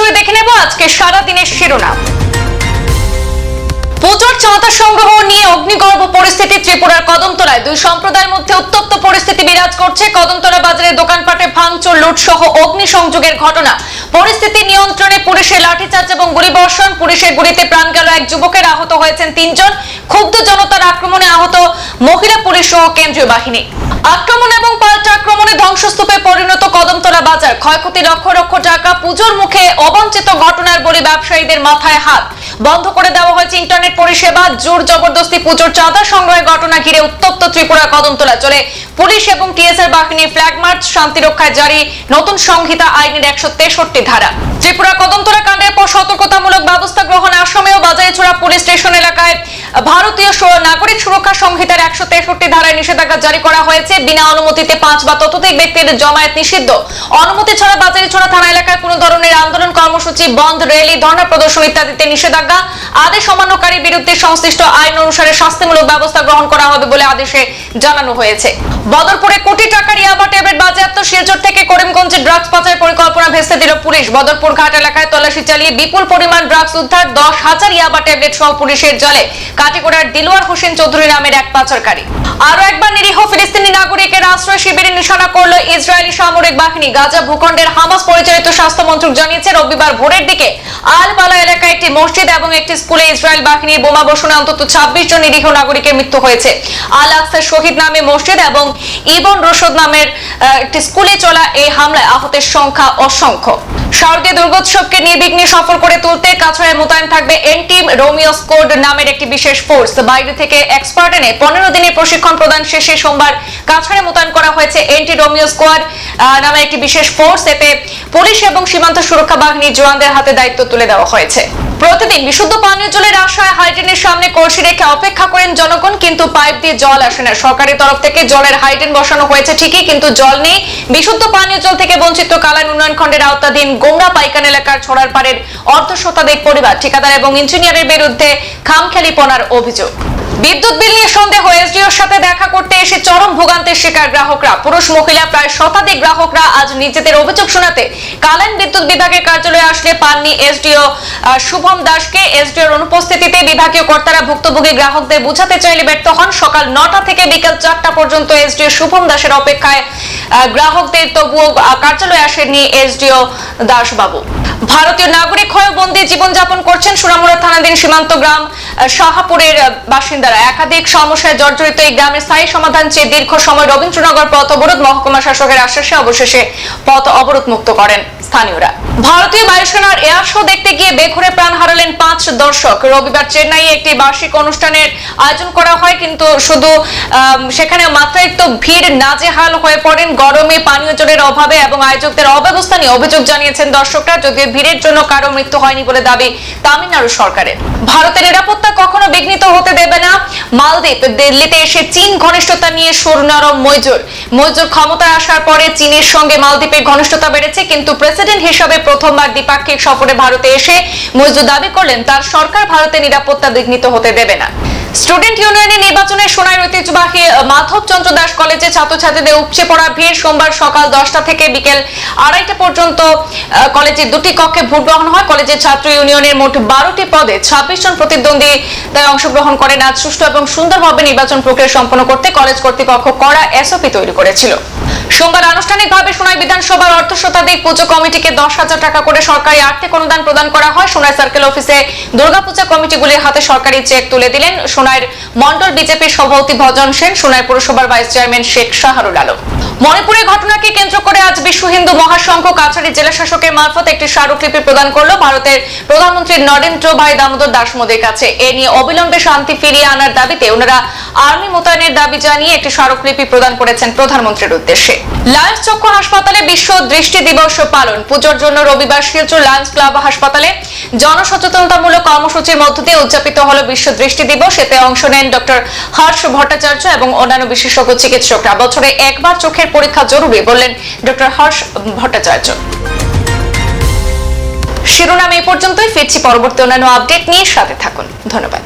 জুড়ে দেখে নেব আজকে সারা দিনের শিরোনাম। পুজোর চাঁদা সংগ্রহ নিয়ে অগ্নিগর্ভ পরিস্থিতি ত্রিপুরার কদমতলায়। দুই সম্প্রদায়ের মধ্যে উত্তপ্ত পরিস্থিতি বিরাজ করছে কদমতলা বাজারে দোকানপাটে ভাঙচুর লুট সহ অগ্নিসংযোগের ঘটনা। পরিস্থিতি নিয়ন্ত্রণে পুলিশের লাঠিচার্জ এবং গুলিবর্ষণ। পুলিশের গুলিতে প্রাণ গেল এক যুবকের, আহত হয়েছেন তিনজন। ক্ষুব্ধ জনতার আক্রমণে আহত মহিলা পুলিশ সহ কেন্দ্রীয় বাহিনী। আক্রমণ এবং পাল্টা আক্রমণে ধ্বংসস্তূপে পরিণত কদমতলা ক্ষয়ক্ষতি লক্ষ লক্ষ টাকা, পুজোর মুখে অবাঞ্ছিত ঘটনার বলে ব্যবসায়ীদের মাথায় হাত। বন্ধ করে দেওয়া হয়েছে ইন্টারনেট পরিষেবা, জোর জবরদস্তি পুজোর চাঁদা সংগ্রহের ঘটনা ঘিরে উত্তপ্ত ত্রিপুরা কদমতলা। চলে পুলিশ এবং টিএসআর বাহিনী ফ্ল্যাগ মার্চ, শান্তি রক্ষায় জারি নতুন সংহিতা আইনের একশো তেষট্টি ধারা। ত্রিপুরা কদমতলা কাণ্ডের পর সতর্কতামূলক ব্যবস্থা গ্রহণ আসামেও বাজারিছড়া পুলিশ স্টেশন এলাকায় ভারতীয় নাগরিক সুরক্ষা সংহিতার একশো তেষট্টি ধারায় নিষেধাজ্ঞা জারি করা হয়েছে। বিনা অনুমতিতে পাঁচ বা ততোধিক ব্যক্তির জমায়েত নিষিদ্ধ। অনুমতি ছাড়া বাজারিছড়া থানা এলাকায় কোনো ধরনের আন্দোলন কর্মসূচি, বন্ধ র্যালি, ধর্ণা প্রদর্শন ইত্যাদিতে নিষেধাজ্ঞা। আদেশ অমান্যকারীর বিরুদ্ধে সংশ্লিষ্ট আইন অনুসারে শাস্তিমূলক ব্যবস্থা গ্রহণ করা হবে বলে আদেশে জানানো হয়েছে। বদরপুরে কোটি টাকার ইয়াবা ট্যাবলেট বাজেয়াপ্ত। শিলচর থেকে করিমগঞ্জে ড্রাগস পাচার পরিকল্পনা ভেস্তে দিল পুলিশ বদরপুর ঘাট এলাকায় তল্লাশি চালিয়ে বিপুল পরিমাণ ড্রাগস উদ্ধার, দশ হাজার ইয়াবা ট্যাবলেট সহ পুলিশের জালে। কাটিগড়ার দিলওয়ার হোসেন চৌধুরী নামের এক পাচারকারী। আরও একবার নিরীহ ফিলিস্তিনি নাগরিকের আশ্রয় শিবিরে নিশানা করল ইসরায়েলি সামরিক বাহিনী। গাজা ভূখণ্ডের হামাস পরিচালিত স্বাস্থ্য মন্ত্রক জানিয়েছে, রবিবার ভোরের দিকে আল বালা এলাকায় একটি মসজিদ এবং একটি স্কুলে ইসরায়েল বাহিনীর বোমা বর্ষণে অন্তত ছাব্বিশ জন নিরীহ নাগরিকের মৃত্যু হয়েছে। আল আকসা শহীদ নামে মসজিদ এবং ইবন রশদ নামের একটি স্কুলে চলা এই হামলায় আহতের সংখ্যা অসংখ্য শারদীয় দুর্গোৎসবকে নির্বিঘ্নে সফল করে তুলতে কাছড়ায় মোতায়েন থাকবে এনটিম রোমিও স্কোড নামের একটি বিশেষ ফোর্স। বাইরে থেকে এক্সপার্ট এনে পনেরো দিনের প্রশিক্ষণ প্রদান শেষে সোমবার কাছাড়ে মোতায়েন করা হয়েছে এনটি রোমিও স্কোয়াড নামে একটি বিশেষ ফোর্স। এতে পুলিশ এবং সীমান্ত সুরক্ষা বাহিনীর জওয়ানদের হাতে দায়িত্ব তুলে দেওয়া হয়েছে। প্রতিদিন বিশুদ্ধ পানীয় জলের আশায় হাইড্রেনের সামনে কলসি রেখে অপেক্ষা করেন জনগণ, কিন্তু পাইপ দিয়ে জল আসে না। সরকারের তরফ থেকে জলের হাইড্রেন বসানো হয়েছে ঠিকই, কিন্তু জল নেই। বিশুদ্ধ পানীয় জল থেকে বঞ্চিত কালান উন্নয়ন খণ্ডের আওতাধীন গোমরা পাইকান এলাকার ছড়ার পাড়ের অর্ধ শতাধিক পরিবার, ঠিকাদার এবং ইঞ্জিনিয়ারের বিরুদ্ধে খামখেলিপনার অভিযোগ। বিদ্যুৎ বিল নিয়ে সন্দেহ, এসডিওর সাথে দেখা করতে এসে চরম ভোগান্তির শিকার গ্রাহকরা। পুরুষ, মহিলা, প্রায় শতাধিক গ্রাহকরা আজ নিজেদের অভিযোগ শোনাতে কালান বিদ্যুৎ বিভাগের কার্যালয়ে আসলে পাননি এসডিও শুভম দাসকে। এসডিওর অনুপস্থিতিতে বিভাগীয় কর্তারা ভুক্তভোগী গ্রাহকদের বুঝাতে চাইলে ব্যর্থ হন। সকাল নটা থেকে বিকেল চারটা পর্যন্ত এসডিও শুভম দাসের অপেক্ষায় গ্রাহকদের তবুও কার্যালয়ে আসেননি এসডিও দাসবাবু। ভারতীয় নাগরিক হয়ে বন্দী জীবনযাপন করছেন সুরামুড়া থানাধীন সীমান্ত গ্রাম শাহাপুরের বাসিন্দারা। একাধিক সমস্যায় জর্জরিত এই গ্রামের স্থায়ী সমাধান চেয়ে দীর্ঘ সময় রবীন্দ্রনগর পথ অবরোধ মহকুমা শাসকের আশ্বাসে অবশেষে পথ অবরোধ মুক্ত করেন স্থানীয়রা। ভারতীয় বায়ুসেনার এয়ার শো দেখতে গিয়ে বেঘরে প্রাণ হারালেন পাঁচ দর্শক। রবিবার চেন্নাইয়ে একটি বার্ষিক অনুষ্ঠানের আয়োজন করা হয়, কিন্তু শুধু সেখানে মাত্রাতিরিক্ত ভিড় নাজেহাল হয়ে পড়েন। গরমে পানীয় জলের অভাবে এবং আয়োজকদের অব্যবস্থা নিয়ে অভিযোগ জানিয়েছেন দর্শকরা, যদিও ভিড়ের জন্য কারও মৃত্যু হয়নি বলে দাবি তামিলনাড়ু সরকারের। ভারতের নিরাপত্তা কখনো বিঘ্নিত হতে দেবে না। মালদ্বীপ, দিল্লিতে এসে চীন ঘনিষ্ঠতা নিয়ে সুর নরম মৈজুর। মৈজুর ক্ষমতায় আসার পরে চীনের সঙ্গে মালদ্বীপের ঘনিষ্ঠতা বেড়েছে, কিন্তু প্রেসিডেন্ট হিসেবে প্রথমবার দ্বিপাক্ষিক সফরে ভারতে এসে মজদুর দাবি করলেন, তার সরকার ভারতে নিরাপত্তা বিঘ্নিত হতে দেবে না। স্টুডেন্ট ইউনিয়নের নির্বাচনে সোনার ঐতিহ্যবাহী মাধব চন্দ্র দাস কলেজে ছাত্রছাত্রীদের উপচে পড়া ভিড় সোমবার সকাল দশটা থেকে বিকেল আড়াইটা পর্যন্ত কলেজের দুটি কক্ষে ভোট গ্রহণ হয়। কলেজের ছাত্র ইউনিয়নের মোট বারোটি পদে ছাব্বিশ জন প্রতিদ্বন্দ্বী তাই অংশগ্রহণ করেন। আজ সুষ্ঠু এবং সুন্দরভাবে নির্বাচন প্রক্রিয়া সম্পন্ন করতে কলেজ কর্তৃপক্ষ কড়া এসওপি তৈরি করেছিল। সোমবার আনুষ্ঠানিকভাবে সোনাই বিধানসভার অর্থ শতাধিক পুজো কমিটিকে দশ হাজার টাকা করে সরকারি আর্থিক অনুদান প্রদান করা হয়। সোনাই সার্কেল অফিসে দুর্গাপূজা কমিটিগুলির হাতে সরকারি চেক তুলে দিলেন। সোনাইয়ের মন্ডল বিজেপির সভাপতি ভজন সেন সোনাই পুরসভার ভাইস চেয়ারম্যান শেখ শাহরুল আলম। মণিপুরের ঘটনাকে কেন্দ্র করে আজ বিশ্ব হিন্দু মহাসংঘ কাছাড়ি জেলা শাসকের মারফত একটি স্মারকলিপি প্রদান করল ভারতের প্রধানমন্ত্রী নরেন্দ্র ভাই দামোদর দাস মোদীর কাছে। এ নিয়ে অবিলম্বে শান্তি ফিরিয়ে আনার দাবিতে ওনারা আর্মি মোতায়েনের দাবি জানিয়ে একটি স্মারকলিপি প্রদান করেছেন প্রধানমন্ত্রীর উদ্দেশ্যে। লায়ন্স চক্ষু হাসপাতালে বিশ্ব দৃষ্টি দিবস পালন। পুজোর জন্য রবিবার শিলচর লায়ন্স ক্লাব হাসপাতালে জনসচেতনতামূলক কর্মসূচির মধ্য দিয়ে উদযাপিত হলো বিশ্ব দৃষ্টি দিবস। এতে অংশ নেন ডক্টর হর্ষ ভট্টাচার্য এবং অন্যান্য বিশেষজ্ঞ চিকিৎসকরা। বছরে একবার চোখের পরীক্ষা জরুরি বললেন ডক্টর হর্ষ ভট্টাচার্য। শিরোনাম এই পর্যন্তই। ফিরছি পরবর্তী অন্যান্য আপডেট নিয়ে। সাথে থাকুন। ধন্যবাদ।